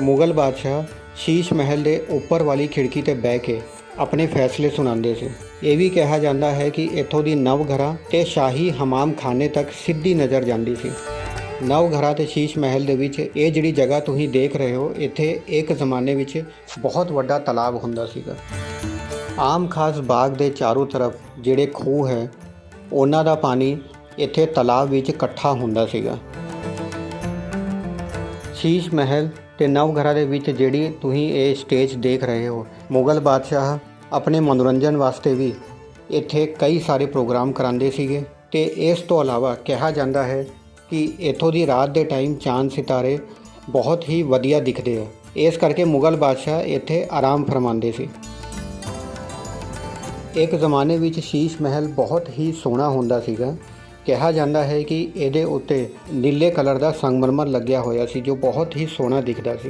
ਮੁਗਲ ਬਾਦਸ਼ਾਹ ਸ਼ੀਸ਼ ਮਹਿਲ ਦੇ ਉੱਪਰ ਵਾਲੀ ਖਿੜਕੀ ਤੇ ਬਹਿ ਕੇ ਆਪਣੇ ਫੈਸਲੇ ਸੁਣਾਉਂਦੇ ਸੀ। ਇਹ ਵੀ ਕਿਹਾ ਜਾਂਦਾ ਹੈ ਕਿ ਇੱਥੋਂ ਦੀ ਨਵਘਰਾ ਤੇ ਸ਼ਾਹੀ ਹਮਾਮ ਖਾਨੇ ਤੱਕ ਸਿੱਧੀ ਨਜ਼ਰ ਜਾਂਦੀ ਸੀ। ਨਵਘਰਾ ਤੇ ਸ਼ੀਸ਼ ਮਹਿਲ ਦੇ ਵਿੱਚ ਇਹ ਜਿਹੜੀ ਜਗ੍ਹਾ ਤੁਸੀਂ ਦੇਖ ਰਹੇ ਹੋ, ਇੱਥੇ ਇੱਕ ਜ਼ਮਾਨੇ ਵਿੱਚ ਬਹੁਤ ਵੱਡਾ ਤਲਾਬ ਹੁੰਦਾ ਸੀਗਾ। ਆਮ ਖਾਸ ਬਾਗ ਦੇ ਚਾਰੋਂ ਤਰਫ ਜਿਹੜੇ ਖੂਹ ਹੈ, ਉਹਨਾਂ ਦਾ ਪਾਣੀ ਇੱਥੇ ਤਲਾਬ ਵਿੱਚ ਇਕੱਠਾ ਹੁੰਦਾ ਸੀਗਾ। ਸ਼ੀਸ਼ ਮਹਿਲ ਤੇ ਨਵਘਰਾ ਦੇ ਵਿੱਚ ਜਿਹੜੀ ਤੁਸੀਂ ਇਹ ਸਟੇਜ ਦੇਖ ਰਹੇ ਹੋ, ਮੁਗਲ ਬਾਦਸ਼ਾਹ ਆਪਣੇ ਮਨੋਰੰਜਨ ਵਾਸਤੇ ਵੀ ਇੱਥੇ ਕਈ ਸਾਰੇ ਪ੍ਰੋਗਰਾਮ ਕਰਾਉਂਦੇ ਸੀਗੇ ਤੇ ਇਸ ਤੋਂ ਇਲਾਵਾ ਕਿਹਾ ਜਾਂਦਾ ਹੈ ਕਿ ਇੱਥੋਂ ਦੀ ਰਾਤ ਦੇ ਟਾਈਮ ਚਾਂਦ ਸਿਤਾਰੇ ਬਹੁਤ ਹੀ ਵਧੀਆ ਦਿਖਦੇ ਆ। ਇਸ ਕਰਕੇ ਮੁਗਲ ਬਾਦਸ਼ਾਹ ਇੱਥੇ ਆਰਾਮ ਫਰਮਾਉਂਦੇ ਸੀ। ਇੱਕ ਜ਼ਮਾਨੇ ਵਿੱਚ ਸ਼ੀਸ਼ ਮਹਿਲ ਬਹੁਤ ਹੀ ਸੋਹਣਾ ਹੁੰਦਾ ਸੀਗਾ। ਕਿਹਾ ਜਾਂਦਾ ਹੈ ਕਿ ਇਹਦੇ ਉੱਤੇ ਨੀਲੇ ਕਲਰ ਦਾ ਸੰਗਮਰਮਰ ਲੱਗਿਆ ਹੋਇਆ ਸੀ, ਜੋ ਬਹੁਤ ਹੀ ਸੋਹਣਾ ਦਿਖਦਾ ਸੀ।